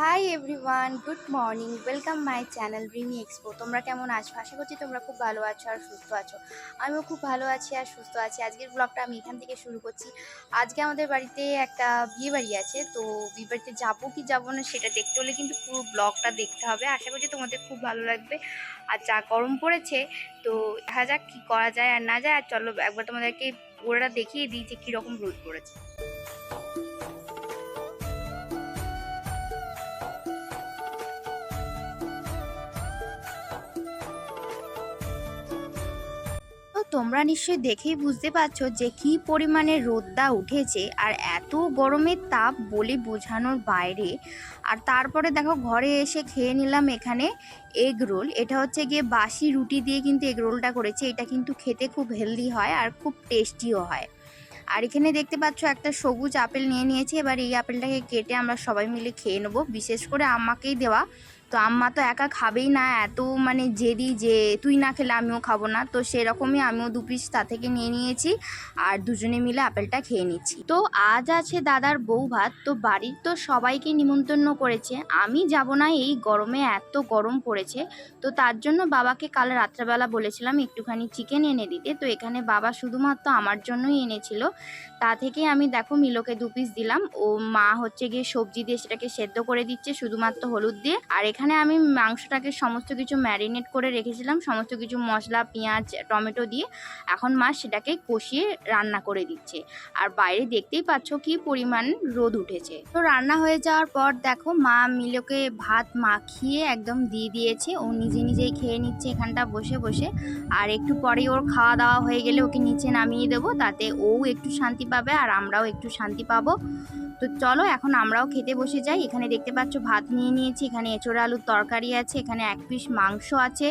Hi everyone good morning welcome my channel Rimi expo তোমরা কেমন আছো? আশা করছি তোমরা খুব ভালো আছো আর সুস্থ আছো। আমিও খুব ভালো আছি আর সুস্থ আছি। আজকের ব্লগটা আমি এখান থেকে শুরু করছি। আজকে আমাদের বাড়িতে একটা বিয়ে বাড়ি আছে, তো বিয়ে বাড়িতে যাব কি যাব না সেটা দেখতে হলে কিন্তু পুরো ব্লগটা দেখতে হবে। আশা করছি তোমাদের খুব ভালো লাগবে। আর যা গরম পড়েছে, তো দেখা যাক কী করা যায় আর না যায়। আর চলো একবার তোমাদেরকে পুরোটা দেখিয়ে দিই যে কীরকম রোদ পড়েছে। তোমরা নিশ্চয়ই দেখেই বুঝতে পারছ যে কি পরিমাণে রোদ্দা উঠেছে আর এত গরমের তাপ বলে বোঝানোর বাইরে। আর তারপরে দেখো ঘরে এসে খেয়ে নিলাম এখানে এগ রোল এটা হচ্ছে গিয়ে বাসি রুটি দিয়ে কিন্তু এগ রোলটা করেছে। এটা কিন্তু খেতে খুব হেলদি হয় আর খুব টেস্টিও হয়। আর এখানে দেখতে পাচ্ছ একটা সবুজ আপেল নিয়ে নিয়েছি। এবার এই আপেলটাকে কেটে আমরা সবাই মিলে খেয়ে নেব। বিশেষ করে আমাকেই দেওয়া তো আম্মা তো একা খাবেই না, এত মানে জেদি যে তুই না খেলে আমিও খাব না। তো সেরকমই আমিও দু পিস তা থেকে নিয়ে নিয়েছি আর দুজনে মিলে আপেলটা খেয়ে নিচ্ছি। তো আজ আছে দাদার বউ ভাত, তো বাড়ির তো সবাইকে নিমন্ত্রণ করেছে। আমি যাব না, এই গরমে এত গরম পড়েছে। তো তার জন্য বাবাকে কাল রাত্রেবেলা বলেছিলাম একটুখানি চিকেন এনে দিতে। তো এখানে বাবা শুধুমাত্র আমার জন্যই এনেছিল। তা থেকে আমি দেখো মিলোকে দু পিস দিলাম। ও মা হচ্ছে গিয়ে সবজি দিয়ে সেটাকে সেদ্ধ করে দিচ্ছে, শুধুমাত্র হলুদ দিয়ে। আর এখানে আমি মাংসটাকে সমস্ত কিছু ম্যারিনেট করে রেখেছিলাম, সমস্ত কিছু মশলা, পেঁয়াজ, টমেটো দিয়ে। এখন মা সেটাকে কষিয়ে রান্না করে দিচ্ছে। আর বাইরে দেখতেই পাচ্ছ কি পরিমাণ রোদ উঠেছে। তো রান্না হয়ে যাওয়ার পর দেখো মা মিলোকে ভাত মাখিয়ে একদম দিয়ে দিয়েছে। ও নিজে নিজেই খেয়ে নিচ্ছে এখানটা বসে বসে। আর একটু পরে ওর খাওয়া দাওয়া হয়ে গেলে ওকে নিচে নামিয়ে দেবো। তাতে ও একটু শান্তি পাবে আর আমরাও একটু শান্তি পাবো। তো চলো এখন আমরাও খেতে বসে যাই। এখানে দেখতে পাচ্ছ ভাত নিয়ে নিয়েছি। এখানে এঁচোড়া আলুর তরকারি আছে, এখানে এক পিস মাংস আছে,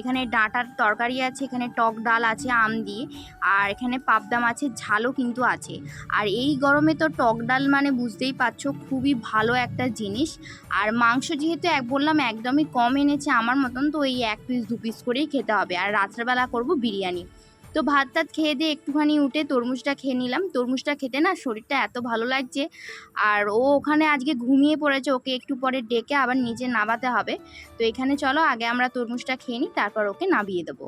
এখানে ডাঁটার তরকারি আছে, এখানে টক ডাল আছে, আম দিয়ে, আর এখানে পাবদা মাছের ঝালও কিন্তু আছে। আর এই গরমে তো টক ডাল মানে বুঝতেই পারছ, খুবই ভালো একটা জিনিস। আর মাংস যেহেতু এক বললাম একদমই কম এনেছে, আমার মতন তো এই এক পিস, দু পিস করেই খেতে হবে। আর রাত্রেবেলা করব বিরিয়ানি। তো ভাত টাত খেয়ে দিয়ে একটুখানি উঠে তরমুজটা খেয়ে নিলাম। তরমুজটা খেতে না শরীরটা এত ভালো লাগছে। আর ও ওখানে আজকে ঘুমিয়ে পড়েছে, ওকে একটু পরে ডেকে আবার নিজে নামাতে হবে। তো এখানে চলো, আগে আমরা তরমুজটা খেয়ে নিই, তারপর ওকে নামিয়ে দেবো।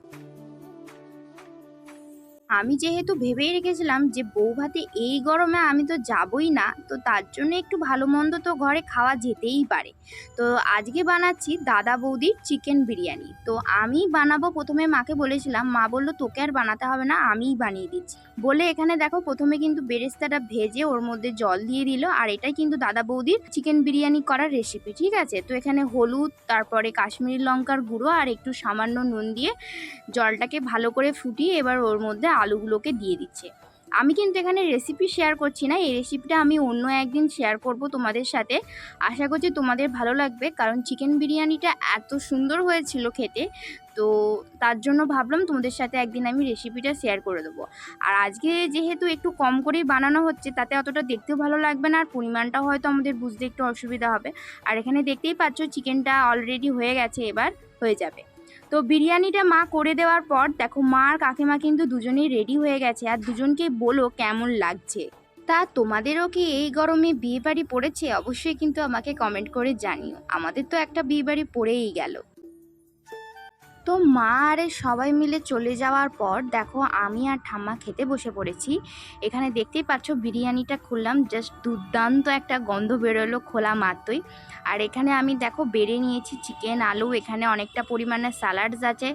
আমি যেহেতু ভেবেই রেখেছিলাম যে বউ ভাতে এই গরমে আমি তো যাবই না, তো তার জন্য একটু ভালো মন্দ তো ঘরে খাওয়া যেতেই পারে। তো আজকে বানাচ্ছি দাদা বৌদির চিকেন বিরিয়ানি। তো আমি বানাবো, প্রথমে মাকে বলেছিলাম, মা বলল তোকে আর বানাতে হবে না, আমিই বানিয়ে দিচ্ছি। বলে এখানে দেখো, প্রথমে কিন্তু বেরেস্তাটা ভেজে ওর মধ্যে জল দিয়ে দিল, আর এটাই কিন্তু দাদা বৌদির চিকেন বিরিয়ানি করার রেসিপি ঠিক আছে? তো এখানে হলুদ, তারপরে কাশ্মীরি লঙ্কার গুঁড়ো, আর একটু সামান্য নুন দিয়ে জলটাকে ভালো করে ফুটিয়ে এবার ওর মধ্যে আলুগুলোকে দিয়ে দিচ্ছে। আমি কিন্তু এখানে রেসিপি শেয়ার করছি না। এই রেসিপিটা আমি অন্য একদিন শেয়ার করব তোমাদের সাথে। আশা করছি তোমাদের ভালো লাগবে, কারণ চিকেন বিরিয়ানিটা এত সুন্দর হয়েছিল খেতে। তো তার জন্য ভাবলাম তোমাদের সাথে একদিন আমি রেসিপিটা শেয়ার করে দেবো। আর আজকে যেহেতু একটু কম করেই বানানো হচ্ছে, তাতে অতটা দেখতেও ভালো লাগবে না। আর পরিমাণটাও হয়তো আমাদের বুঝতে একটু অসুবিধা হবে। আর এখানে দেখতেই পাচ্ছ চিকেনটা অলরেডি হয়ে গেছে, এবার হয়ে যাবে। তো বিরিয়ানিটা মা করে দেওয়ার পর দেখো মা আর কাকিমা কিন্তু দুজনেই রেডি হয়ে গেছে আর দুজনকে বলো কেমন লাগছে। তা তোমাদেরও কি এই গরমে বিয়ে বাড়ি পড়েছে? অবশ্যই কিন্তু আমাকে কমেন্ট করে জানিও। আমাদের তো একটা বিয়ে বাড়ি পড়েই গেল। তো মা আরে সবাই মিলে চলে যাওয়ার পর দেখো আমি আর ঠাম্মা খেতে বসে পড়েছি। এখানে দেখতেই পাচ্ছ বিরিয়ানিটা খুললাম জাস্ট দুর্দান্ত একটা গন্ধ বেরোলো খোলা মাত্রই। আর এখানে আমি দেখো বেড়ে নিয়েছি চিকেন আলু, এখানে অনেকটা পরিমাণে স্যালাডস আছে,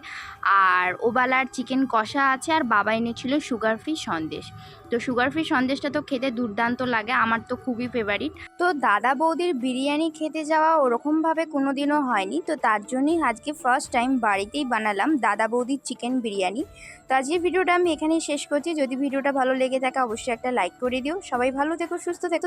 আর ওবালার চিকেন কষা আছে, আর বাবা এনেছিল সুগার ফ্রি সন্দেশ। তো সুগার ফ্রি সন্দেশটা তো খেতে দুর্দান্ত লাগে, আমার তো খুবই ফেভারিট তো দাদা বৌদির বিরিয়ানি খেতে যাওয়া ওরকমভাবে কোনো দিনও হয়নি, তো তার জন্যই আজকে ফার্স্ট টাইম বাড়িতেই বানালাম দাদা বৌদির চিকেন বিরিয়ানি। তো আজকের ভিডিওটা আমি এখানেই শেষ করছি। যদি ভিডিওটা ভালো লেগে থাকে, অবশ্যই একটা লাইক করে দিও। সবাই ভালো থেকো, সুস্থ থেকো।